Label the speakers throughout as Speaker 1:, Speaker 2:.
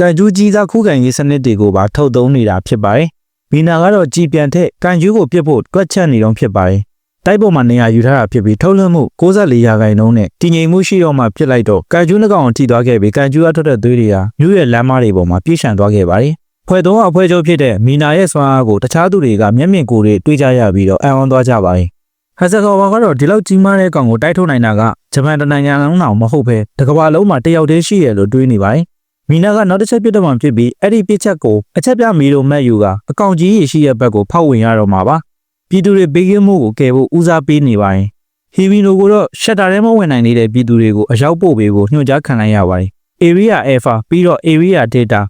Speaker 1: ကန်ကျူးကြီးစားခုခံရေးစနစ်တွေကိုပါထုတ်သုံးနေတာဖြစ်ပါတယ်။မီနာကတော့ကြည်ပြန်ထက်ကန်ကျူးကိုပြစ်ဖို့တွက်ချက်နေတော့ဖြစ်ပါတယ်။တိုက်ပေါ်မှာနေရာယူထားတာဖြစ်ပြီးထုတ်လွှင့်မှု64ရာခိုင်နှုန်းနဲ့တည်ငြိမ်မှုရှိတော့မှဖြစ်လိုက်တော့ကန်ကျူးနှကောင်ထိသွားခဲ့ပြီးကန်ကျူးအထွက်တဲ့သွေးတွေဟာမြို့ရဲ့လမ်းမတွေပေါ်မှာပြည့်ရှံသွားခဲ့ပါတယ်။ဖွဲ့သုံးအဖွဲ့ချုပ်ဖြစ်တဲ့မီနာရဲ့စွမ်းအားကိုတခြားသူတွေကမျက်မြင်ကိုယ်တွေတွေ့ကြရပြီးတော့အံ့ဩသွားကြပါတယ်။ဟက်ဆာကာဝါကတော့ဒီလောက်ကြီးမားတဲ့ကောင်ကိုတိုက်ထုတ်နိုင်တာကဂျပန်တနိုင်ငံလုံးတောင်မဟုတ်ပဲတစ်ကမ္ဘာလုံးမှာတယောက်တည်းရှိရလို့တွေးနေပါတယ်။ မီနာကနောက်တစ်ချက်ပြတ်တော့မှဖြစ်ပြီးအဲ့ဒီပြစ်ချက်ကိုအချက်ပြမီလိုမက်ယူကအကောင့်ကြီးရရှိရဲ့ဘက်ကိုဖောက်ဝင်ရတော့မှာပါ။ပြည်သူတွေဘေးကင်းမှုကိုကယ်ဖို့ဦးစားပေးနေပါတယ်။ဟီဗီနိုကိုတော့ရှက်တာထဲမဝင်နိုင်နေတဲ့ပြည်သူတွေကိုအရောက်ပို့ပေးဖို့ညွှန်ကြားခံလိုက်ရပါတယ်။ Area Alpha ပြီးတော့ Area Data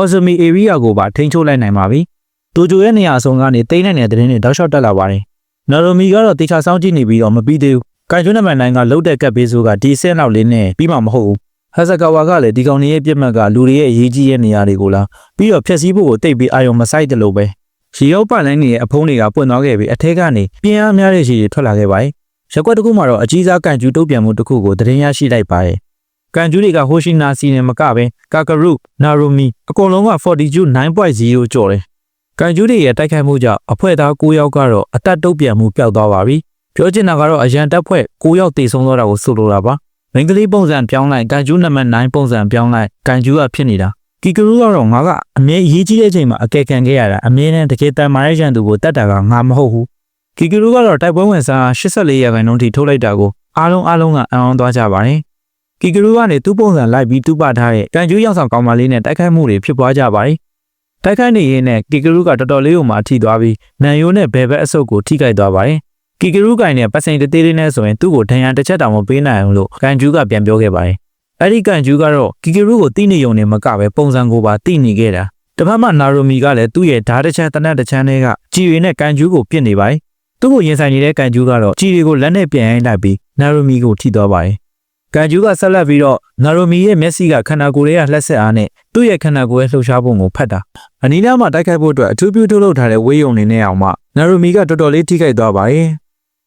Speaker 1: Osmi Area ကိုပါထိန်းချုပ်လိုက်နိုင်ပါပြီ။တိုဂျိုရဲ့နေရာအဆုံးကနေတိမ့်နိုင်တဲ့သတင်းတွေတောက်လျှောက်တက်လာပါတယ်။နော်ရိုမီကတော့တေချာစောင်းကြည့်နေပြီးတော့မပြီးသေးဘူး။ကန်ကျွန်းနံပါတ်9ကလုတ်တဲ့ကပ်ဘေးဆိုးကဒီဆင့်လောက်လေးနဲ့ပြီးမှမဟုတ်ဘူး။ ဟက်ဆာကာဝါကလည်းဒီကောင်လေးရဲ့ပြစ်မှတ်ကလူတွေရဲ့အရေးကြီးတဲ့နေရာတွေကိုလာပြီးတော့ဖျက်ဆီးဖို့ကိုတိတ်ပြီးအာရုံမဆိုင်တယ်လို့ပဲ။ရေရောက်ပလိုင်းနေရဲ့အဖုံးတွေကပွင့်သွားခဲ့ပြီးအထက်ကနေပြင်းအားများတဲ့ရေတွေထွက်လာခဲ့ပါတယ်။ရက်ွက်တစ်ခုမှတော့အကြီးစားကန်ကျူးတုတ်ပြန်မှုတစ်ခုကိုသတင်းရရှိလိုက်ပါတယ်။ကန်ကျူးတွေကဟိုရှိနာစီနဲ့မကပဲကာကရုနာရိုမီအကုန်လုံးက42 9.0ကျော်တယ်။ကန်ကျူးတွေရဲ့တိုက်ခိုက်မှုကြောင့်အဖွဲ့သား9ယောက်ကတော့အသက်တုတ်ပြန်မှုပျောက်သွားပါပြီ။ပြောချင်တာကတော့အရန်တပ်ဖွဲ့9ယောက်တေဆုံးသွားတာကိုဆိုလိုတာပါ။ မင်္ဂလိပုံစံပြောင်းလိုက်ကန်ကျူးနံပါတ်9ပုံစံပြောင်းလိုက်ကန်ကျူးကဖြစ်နေတာ။ကီကရူကတော့ငါကအမြဲအရေးကြီးတဲ့အချိန်မှာအကဲခံခဲ့ရတာအမြဲတမ်းတကယ်တန်မာတဲ့ရန်သူကိုတတ်တာကငါမဟုတ်ဘူး။ကီကရူကတော့တိုက်ပွဲဝင်စား84ရာခိုင်နှုန်းထိထုတ်လိုက်တာကိုအားလုံးအားလုံးကအံ့ဩသွားကြပါတယ်။ကီကရူကနေသူ့ပုံစံလိုက်ပြီးတူးပထားတဲ့ကန်ကျူးရောက်ဆောင်ကောင်းမလေးနဲ့တိုက်ခိုက်မှုတွေဖြစ်ပွားကြပါတယ်။တိုက်ခိုက်နေရင်းနဲ့ကီကရူကတော်တော်လေးကိုမှထိသွားပြီးနန်ယိုးနဲ့ဘယ်ဘက်အဆုပ်ကိုထိခိုက်သွားပါတယ်။ ကီကရူကင်နဲ့ပတ်စိန်တသေးလေးနဲ့ဆိုရင်သူ့ကိုဒဏ်ရာတစ်ချက်တောင်မပေးနိုင်ဘူးလို့ကန်ကျူးကပြန်ပြောခဲ့ပါတယ်။အဲ့ဒီကန်ကျူးကတော့ကီကရူကိုတိနေုံနဲ့မကပဲပုံစံကိုပါတိနေခဲ့တာ။တစ်ဖက်မှာနာရိုမီကလည်းသူ့ရဲ့ဓာတ်တစ်ချမ်းတနက်တစ်ချမ်းတွေကကြည်ရီနဲ့ကန်ကျူးကိုပြစ်နေပါတယ်။သူ့ကိုရင်ဆိုင်နေတဲ့ကန်ကျူးကတော့ကြည်ရီကိုလက်နဲ့ပြန်ရိုင်းလိုက်ပြီးနာရိုမီကိုထိသွားပါတယ်။ကန်ကျူးကဆက်လက်ပြီးတော့နာရိုမီရဲ့မျက်စိကခန္ဓာကိုယ်ရဲ့လှက်ဆက်အားနဲ့သူ့ရဲ့ခန္ဓာကိုယ်ရဲ့လှုပ်ရှားပုံကိုဖတ်တာ။အနီးနားမှာတိုက်ခိုက်ဖို့အတွက်အထူးပြုထုတ်လုပ်ထားတဲ့ဝေးယုံနေနဲ့အောင်မှနာရိုမီကတော်တော်လေးထိခိုက်သွားပါတယ်။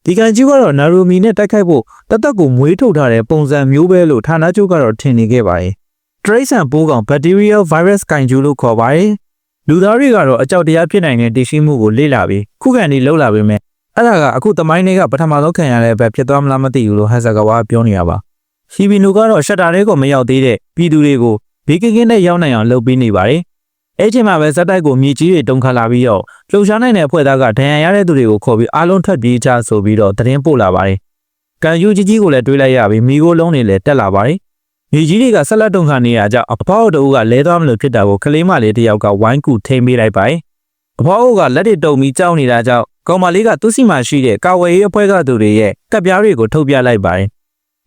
Speaker 1: ဒီကန်ကျူးကတော့နာရိုမီနဲ့တိုက်ခိုက်ဖို့တသက်ကိုမွေးထုတ်ထားတဲ့ပုံစံမျိုးပဲလို့ဌာနချုပ်ကတော့ထင်နေခဲ့ပါတယ်။ Trace ပိုးကောင် bacterial virus ကန်ကျူးလို့ခေါ်ပါတယ်။လူသားတွေကတော့အကြောက်တရားဖြစ်နိုင်တဲ့တည်ရှိမှုကိုလေ့လာပြီးခုခံနေလှုပ်လာပေမဲ့အဲ့ဒါကအခုတမိုင်းတွေကပထမဆုံးခံရတဲ့ဘက်ဖြစ်သွားမလားမသိဘူးလို့ဟက်ဆာကဝါပြောနေရပါ။ဟီဘီနိုကတော့ရှက်တာလေးကိုမရောက်သေးတဲ့ပြည်သူတွေကိုဘေးကင်းကင်းနဲ့ရောက်နိုင်အောင်လုပ်ပေးနေပါတယ်။ အဲ့ချိန်မှာပဲဇက်တိုက်ကိုမြေကြီးတွေတုံခါလာပြီးတော့လှုပ်ရှားနိုင်တဲ့အဖွဲ့သားကဒဏ်ရာရတဲ့သူတွေကိုခေါ်ပြီးအားလုံးထွက်ပြေးကြဆိုပြီးတော့သတင်းပို့လာပါတယ်။ကန်ယူကြီးကြီးကိုလည်းတွေးလိုက်ရပြီးမိကိုလုံးတွေလည်းတက်လာပါတယ်။မြေကြီးတွေကဆက်လက်တုံခါနေရကြအဖောက်တူကလဲသွားမလို့ဖြစ်တာကိုကလေးမလေးတယောက်ကဝိုင်းကူထိမ့်ပေးလိုက်ပါတယ်။အဖောက်ကလက်တွေတုံပြီးကြောက်နေတာကြောင့်ကောင်မလေးကသူ့စီမှာရှိတဲ့ကာဝယ်ရေးအဖွဲ့ကသူတွေရဲ့တပ်ပြားတွေကိုထုတ်ပြလိုက်ပါတယ်။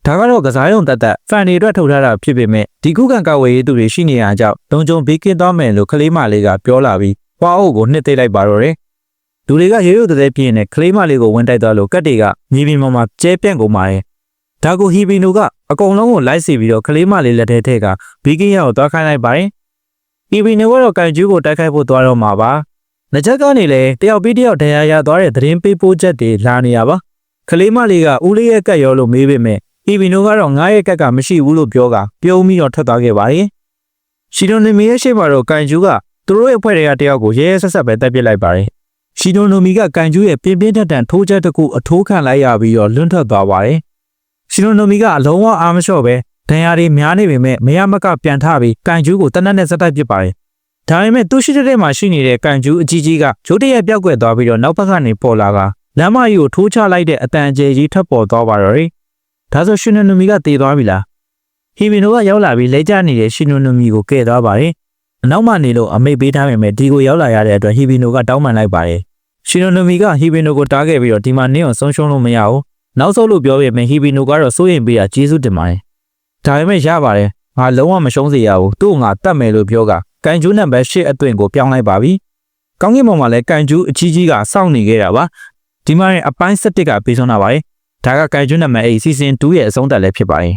Speaker 1: ဒါကတော့ကစားရုံတက်တက်ဖန်တွေအတွက်ထုတ်ထားတာဖြစ်ပေမဲ့ဒီခုခံကာဝယ်ရေးသူတွေရှိနေရကြောင်းတုံကြုံဘေးကင်းသွားမယ်လို့ကလေးမလေးကပြောလာပြီးဟွာအုပ်ကိုနှစ်သိမ့်လိုက်ပါတော့တယ်။လူတွေကရေရုပ်တဲ့ပြင်းနဲ့ကလေးမလေးကိုဝင်တိုက်သွားလို့ကတ်တွေကမြေပြင်ပေါ်မှာကျဲပြန့်ကုန်ပါတယ်။ဒါကိုဟီဘီနိုကအကုန်လုံးကိုလိုက်စီပြီးတော့ကလေးမလေးလက်ထဲထက်ကဘေးကင်းရကိုသွားခိုင်းလိုက်ပါတယ်။ဟီဘီနိုကတော့ကန်ကျူးကိုတိုက်ခိုက်ဖို့သွားတော့မှာပါ။လက်ချက်ကနေလည်းတယောက်ပြီးတယောက်ဒဏ်ရာရသွားတဲ့သတင်းပေးပို့ချက်တွေလာနေရပါ။ကလေးမလေးကဦးလေးရဲ့ကတ်ရောလို့မေးပေမဲ့ အီဗီနိုကတော့ငားရဲ့ကက်ကမရှိဘူးလို့ပြောကပြုံးပြီးတော့ထွက်သွားခဲ့ပါတယ်။ရှီဒိုနီမီရဲ့ရှေ့မှာတော့ကန်ကျူးကသူတို့ရဲ့အဖွဲ့တွေကတယောက်ကိုရဲရဲဆက်ဆက်ပဲတပ်ပစ်လိုက်ပါတယ်။ရှီဒိုနိုမီကကန်ကျူးရဲ့ပြင်းပြင်းထန်ထန်ထိုးချက်တစ်ခုအထိုးခံလိုက်ရပြီးတော့လွန့်ထွက်သွားပါတယ်။ရှီဒိုနိုမီကအလုံးဝအားမလျှော့ပဲဒဏ်ရာတွေများနေပေမဲ့မရမကပြန်ထပြီးကန်ကျူးကိုတနက်နဲ့စက်တိုက်ပစ်ပါတယ်။ဒါပေမဲ့သူရှိတဲ့မှာရှိနေတဲ့ကန်ကျူးအကြီးကြီးကဂျိုးတရက်ပြောက်ကွယ်သွားပြီးတော့နောက်ဘက်ကနေပေါ်လာကလမ်းမကြီးကိုထိုးချလိုက်တဲ့အတန်အကျယ်ကြီးထပ်ပေါ်သွားပါတော့တယ်။ ဒါဆိုရှင်နိုနိုမီကတည်သွားပြီလား။ဟီမီနိုကရောက်လာပြီးလဲကျနေတဲ့ရှင်နိုနိုမီကိုကဲ့သွားပါတယ်။အနောက်မှနေလို့အမိတ်ပေးထားပေမဲ့ဒီကိုရောက်လာရတဲ့အတွက်ဟီဘီနိုကတောင်းပန်လိုက်ပါတယ်။ရှင်နိုနိုမီကဟီဘီနိုကိုတားခဲ့ပြီးတော့ဒီမှာနင်းအောင်ဆုံးရှုံးလို့မရဘူး။နောက်ဆုံးလို့ပြောပေမဲ့ဟီဘီနိုကတော့စိုးရိမ်ပြီးတာကျေးဇူးတင်ပါတယ်။ဒါပေမဲ့ရပါတယ်။ငါလုံးဝမရှုံးစေရဘူး။သူ့ကိုငါတတ်မယ်လို့ပြောကကန်ကျူးနံပါတ်၈အသွင်ကိုပြောင်းလိုက်ပါပြီ။ကောင်းကင်ဘုံမှာလည်းကန်ကျူးအကြီးကြီးကစောင့်နေခဲ့တာပါ။ဒီမှာရင်အပိုင်း၁၁ကပေးဆုံးတာပါ။ ဒါကကန်ကျူးနံပါတ်8 season 2ရဲ့အဆုံးသတ်လည်းဖြစ်ပါတယ်